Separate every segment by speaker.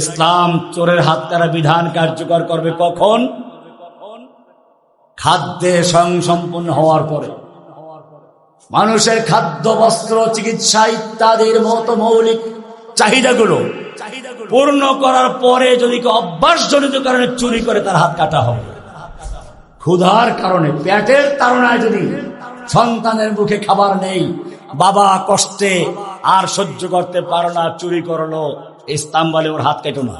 Speaker 1: ইসলাম চোরের হাত কারা বিধান কার্যকর করবে কখন? খাদ্যে স্বয়ংসম্পূর্ণ হওয়ার পরে। মানুষের খাদ্য, বস্ত্র, চিকিৎসা ইত্যাদির মতো মৌলিক চাহিদাগুলো পূর্ণ করার পরে যদি অভ্যাসজনিত কারণে চুরি করে, তার হাত কাটা হবে। ক্ষুধার কারণে, পেটের তাড়নায় যদি সন্তানের মুখে খাবার নেই, বাবা কষ্টে আর সহ্য করতে পারো না, চুরি করল ইসলাম বলে ওর হাত কেটো না।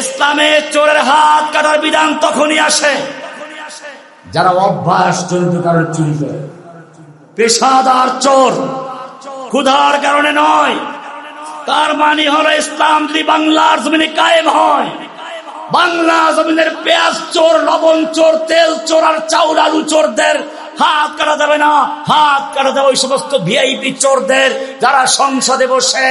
Speaker 1: ইসলামে চোরের হাত কাটার বিধান তখনই আসে যারা অভ্যাস জনিত কারণে চুরি করে। পেশাদার চোর ক্ষুধার কারণে নয়। তার মানে হলো ইসলাম যদি বাংলার জমিনে কায়েম হয়, বাংলা জমিনের পেঁয়াজ চোর, লবণ চোর, তেল চোর আর চাউল, আলু চোরদের হাত কাটা যাবে না, হাত কাটা যাবে ওই সমস্ত ভিআইপি চোরদের যারা সংসদে বসে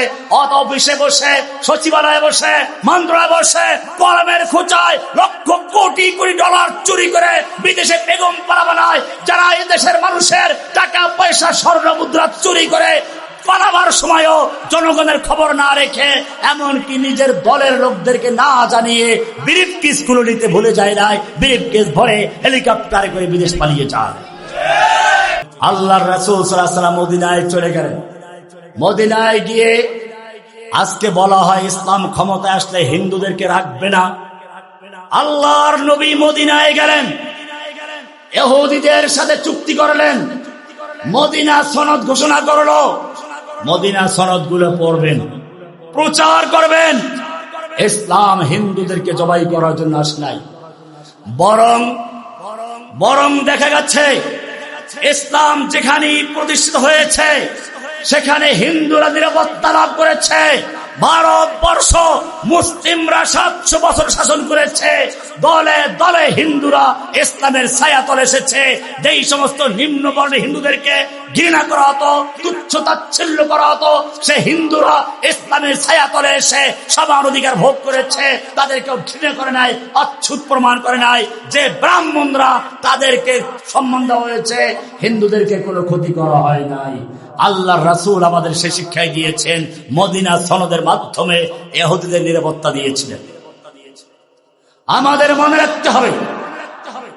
Speaker 1: অফিসে বসে, সচিবালয়ে বসে, মন্ত্রণালয়ে বসে, কলমের খোঁচায় লক্ষ কোটি কোটি ডলার চুরি করে বিদেশে বেগম পাড়া বানায়, যারা দেশের মানুষের টাকা, পয়সা, স্বর্ণ মুদ্রা চুরি করে পালাবার সময়ও জনগণের খবর না রেখে, এমনকি নিজের দলের লোকদেরকে না জানিয়ে বিরিফ কেসগুলো নিতে ভুলে যায় নাই বিরিফ কেস ভরে হেলিকপ্টারে করে বিদেশ পালিয়ে যায়। আল্লাহর রাসূল ওয়াসাল্লাম মদিনায় চলে গেলেন। মদিনায় গিয়ে আজকে বলা হয় ইসলাম ক্ষমতা আসলে হিন্দুদেরকে রাখবে না। আল্লাহর নবী মদিনায় গেলেন। এহুদিদের সাথে চুক্তি করলেন। মদিনা সনদ ঘোষণা করল। মদিনা সনদগুলো পড়বেন, প্রচার করবেন। ইসলাম হিন্দুদেরকে জবাই করার জন্য আস নাই। বরং বরং দেখা যাচ্ছে ইসলাম যেখানে প্রতিষ্ঠিত হয়েছে সেখানে হিন্দুরা নিরাপত্তা লাভ করেছে। ভারতবর্ষ মুসলিমরা সাতশো বছর শাসন করেছে। দলে দলে হিন্দুরা ইসলামের ছায়া তলে এসেছে। যেই সমস্ত নিম্ন বর্ণের হিন্দুদেরকে ঘৃণা করা হতো, তুচ্ছ তাচ্ছিল্য করা হতো, সে হিন্দুরা ইসলামের ছায়া তলে এসে সমান অধিকার ভোগ করেছে। তাদেরকে ঘৃণা করে নাই, অচ্ছুত প্রমাণ করে নাই। যে ব্রাহ্মণরা তাদেরকে দেওয়া হয়েছে, হিন্দুদেরকে কোনো ক্ষতি করা হয় নাই। আল্লাহ রাসূল আমাদের সে শিক্ষায় দিয়েছেন, মদিনা সনদের মাধ্যমে এহুদিদের নিরাপত্তা দিয়েছিলেন। আমাদের মনে রাখতে হবে,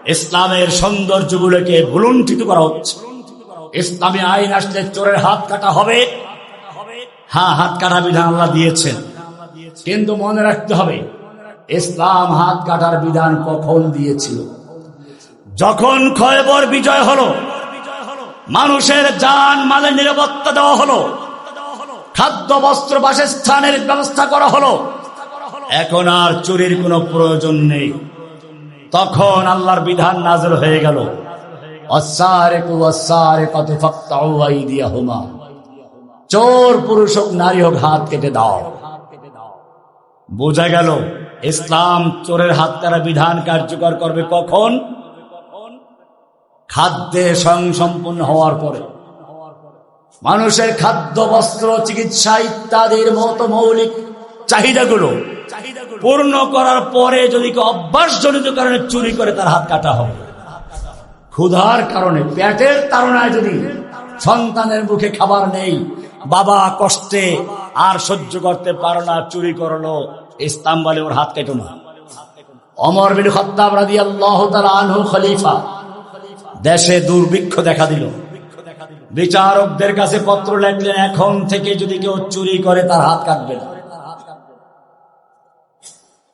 Speaker 1: ইসলামের সৌন্দর্যগুলোকে ভুলুণ্ঠিত করা হচ্ছে। ইসলামী আইন আসলে চোরের হাত কাটা হবে। হ্যাঁ হাত কাটা বিধান আল্লাহ দিয়েছেন। কিন্তু মনে রাখতে হবে, ইসলাম হাত কাটার বিধান কখন দিয়েছিল? যখন খয়বর বিজয় হলো মানুষের যান মালের নিরাপত্তা দেওয়া হলো। খাদ্য, বস্ত্র, বাসস্থানের ব্যবস্থা করা হলো। এখন আর চুরির কোনো প্রয়োজন নেই। তখন আল্লাহর বিধান নাজর হয়ে গেল। চোর, পুরুষ হোক, নারী হোক, হাত কেটে দাও। বোঝা গেল, ইসলাম চোরের হাত তারা বিধান কার্যকর করবে কখন? খাদ্যে স্বয়ংসম্পূর্ণ হওয়ার পরে। মানুষের খাদ্য, বস্ত্র, চিকিৎসা ইত্যাদির মতো মৌলিক চাহিদাগুলো পূর্ণ করার পরে যদি কেউ অভ্যাসজনিত কারণে চুরি করে, তার হাত কাটা হবে। ক্ষুধার কারণে, পেটের তাড়নায় যদি সন্তানের মুখে খাবার নেই, বাবা কষ্টে আর সহ্য করতে পারো না, চুরি করল, ইসলাম বলে ওর হাত কেটো না। অমর বিন খত্তাব রাদি আল্লাহ আনহু খলিফা দেশে দুর্ভিক্ষ দেখা দিল। বিচারকদের কাছে পত্র লেখলেন এখন থেকে যদি কেউ চুরি করে, তার হাত কাটবে না।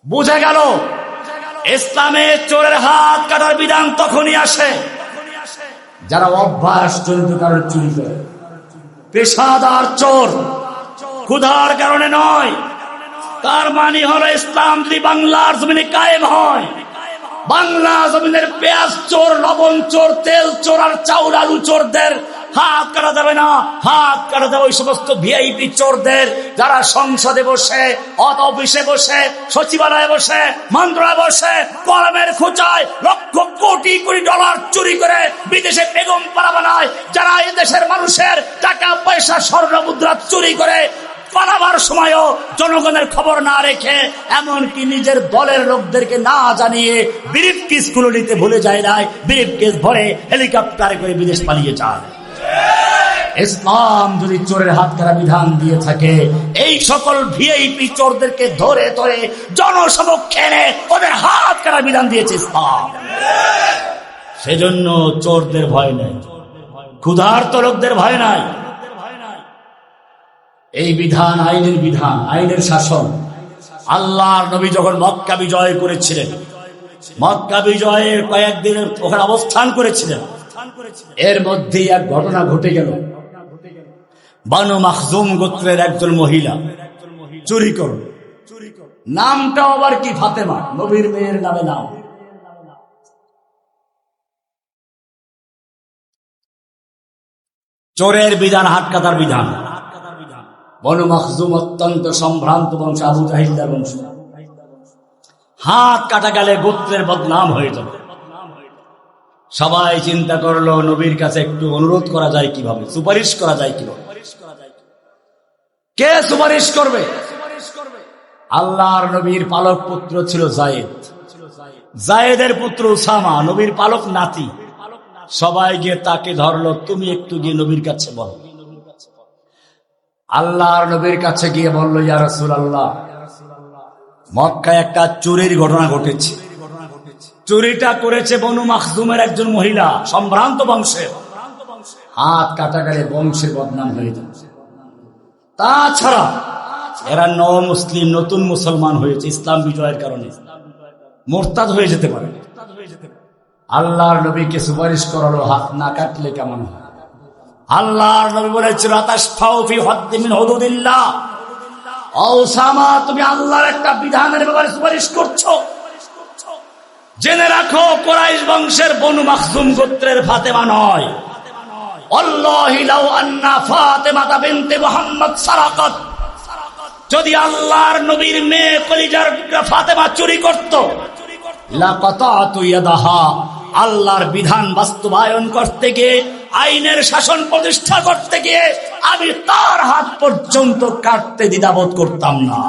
Speaker 1: বুঝে গেল? ইসলামে চোরের হাত কাটার বিধান তখনই আসে যারা অভ্যাস জনিত কারণে চুরি করে। পেশাদার চোর ক্ষুধার কারণে নয়, তার মানে হলো ইসলাম যদি বাংলার জমিনে কায়েম হয় বাংলা জমিনের পেঁয়াজ চোর, লবণ চোর, তেল চোর আর চাউল আলু চোরদের হাত কাটা যাবে না। হাত কাটা যাবে ওই সমস্ত ভিআইপি চোরদের যারা সংসদে বসে, অত অফিসে বসে, সচিবালয়ে বসে, মন্ত্রণালয়ে বসে, কলমের খোঁচায় লক্ষ কোটি কোটি ডলার চুরি করে বিদেশে বেগম পাড়া বানায়। যারা এদেশের মানুষের টাকা পয়সা স্বর্ণ মুদ্রা চুরি করে পালাবার সময়ও জনগণের খবর না রেখে এমনকি নিজের দলের লোকদেরকে না জানিয়ে বিরিফ কেসগুলো নিতে ভুলে যায় নাই। বিরিফ কেস ভরে হেলিকপ্টারে করে বিদেশ পালিয়ে যায়। ইসলাম যদি চোরের হাত কাটা বিধান দিয়ে থাকে, এই সকল ভিআইপি চোরদেরকে ধরে ধরে জনসমক্ষে ওদের হাত কাটা বিধান দিয়েছে ইসলাম। সেজন্য চোরদের ভয় নেই। ক্ষুধার্ত লোকদের ভয় নাই। এই বিধান আইনের বিধান, আইনের শাসন। আল্লাহর নবী যখন মক্কা বিজয় করেছিলেন, মক্কা বিজয়ের কয়েকদিন ওখানে অবস্থান করেছিলেন। এর মধ্যেই এক ঘটনা ঘটে গেল। বানু মাখজুম গোত্রের একজন মহিলা চুরি করল। নামটা আবার কি ফাতেমা? নবীর মেয়ের নামে নাম। চোরের বিধান হাত কাটার বিধান। বনু মখজুম অত্যন্ত সম্ভ্রান্ত বংশ আবু জাহিদার বংশ। হাত কাটা গেলে গোত্রের বদনাম হয়ে যাবে। সবাই চিন্তা করল, নবীর কাছে একটু অনুরোধ করা যায় কীভাবে, সুপারিশ করা যায় কীভাবে? কে সুপারিশ করবে? আল্লাহর নবীর পালক পুত্র ছিল জায়েদ। জায়েদের পুত্র উসামা, নবীর পালক নাতি। সবাই গিয়ে তাকে ধরলো, তুমি একটু গিয়ে নবীর কাছে বলো। আল্লাহর নবীর কাছে গিয়ে বলল, ইয়া রসুল আল্লাহ মক্কায় একটা চুরির ঘটনা ঘটেছে। চুরিটা করেছে বনু মাখদুমের একজন মহিলা, সম্ভ্রান্ত বংশের। হাত কাটা গেলে বংশের বদনাম হয়ে যাচ্ছে তাছাড়া এরা ন মুসলিম নতুন মুসলমান হয়েছে ইসলাম বিজয়ের কারণে। মোরতাদ হয়ে যেতে পারে। আল্লাহর নবীকে সুপারিশ করালো, হাত না কাটলে কেমন হয়? আল্লাহর নবী বলেছিল তুমি আল্লাহর একটা বিধানের ব্যাপারে সুপারিশ করছ। জেনে রাখো, কোরাইশ বংশের বনু মাখজুম গোত্রের ফাতেমা নয়। যদি আল্লাহর নবীর মেয়ে কলিজার ফাতেমা চুরি করত আল্লাহর বিধান বাস্তবায়ন করতে গিয়ে আইনের শাসন প্রতিষ্ঠা করতে গিয়ে আমি তার হাত পর্যন্ত কাটতে দ্বিধাবোধ করতাম না।